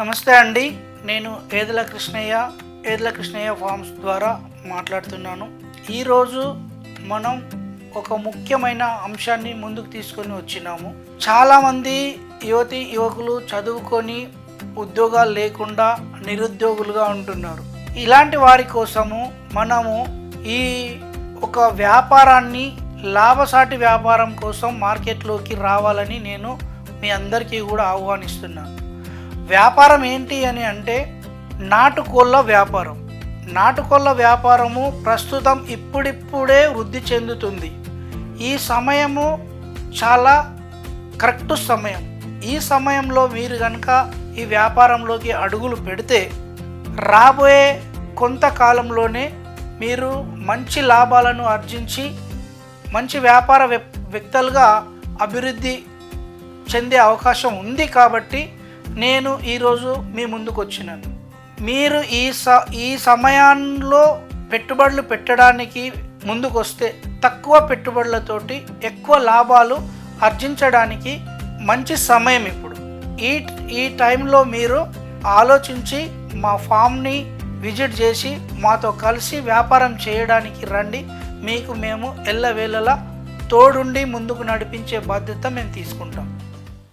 నమస్తే అండి. నేను ఏదల కృష్ణయ్య ఏదల కృష్ణయ్య ఫార్మ్స్ ద్వారా మాట్లాడుతున్నాను. ఈరోజు మనం ఒక ముఖ్యమైన అంశాన్ని ముందుకు తీసుకొని వచ్చినాము. చాలామంది యువతి యువకులు చదువుకొని ఉద్యోగాలు లేకుండా నిరుద్యోగులుగా ఉంటున్నారు. ఇలాంటి వారి కోసము మనము ఈ ఒక వ్యాపారాన్ని లాభసాటి వ్యాపారం కోసం మార్కెట్లోకి రావాలని నేను మీ అందరికీ కూడా ఆహ్వానిస్తున్నాను వ్యాపారం ఏంటి అని అంటే నాటుకోళ్ళ వ్యాపారం. నాటుకోళ్ళ వ్యాపారము ప్రస్తుతం ఇప్పుడిప్పుడే వృద్ధి చెందుతుంది. ఈ సమయము చాలా కరెక్ట్ సమయం. ఈ సమయంలో మీరు కనుక ఈ వ్యాపారంలోకి అడుగులు పెడితే రాబోయే కొంతకాలంలోనే మీరు మంచి లాభాలను ఆర్జించి మంచి వ్యాపార వ్యక్- వ్యక్తులుగా అభివృద్ధి చెందే అవకాశం ఉంది కాబట్టి నేను ఈరోజు మీ ముందుకు వచ్చినాను. మీరు ఈ స ఈ సమయంలో పెట్టుబడులు పెట్టడానికి ముందుకు వస్తే తక్కువ పెట్టుబడులతోటి ఎక్కువ లాభాలు ఆర్జించడానికి మంచి సమయం ఇప్పుడు. ఈ ఈ టైంలో మీరు ఆలోచించి మా ఫామ్ని విజిట్ చేసి మాతో కలిసి వ్యాపారం చేయడానికి రండి. మీకు మేము ఎల్లవేళలా తోడుండి ముందుకు నడిపించే బాధ్యత మేము తీసుకుంటాం.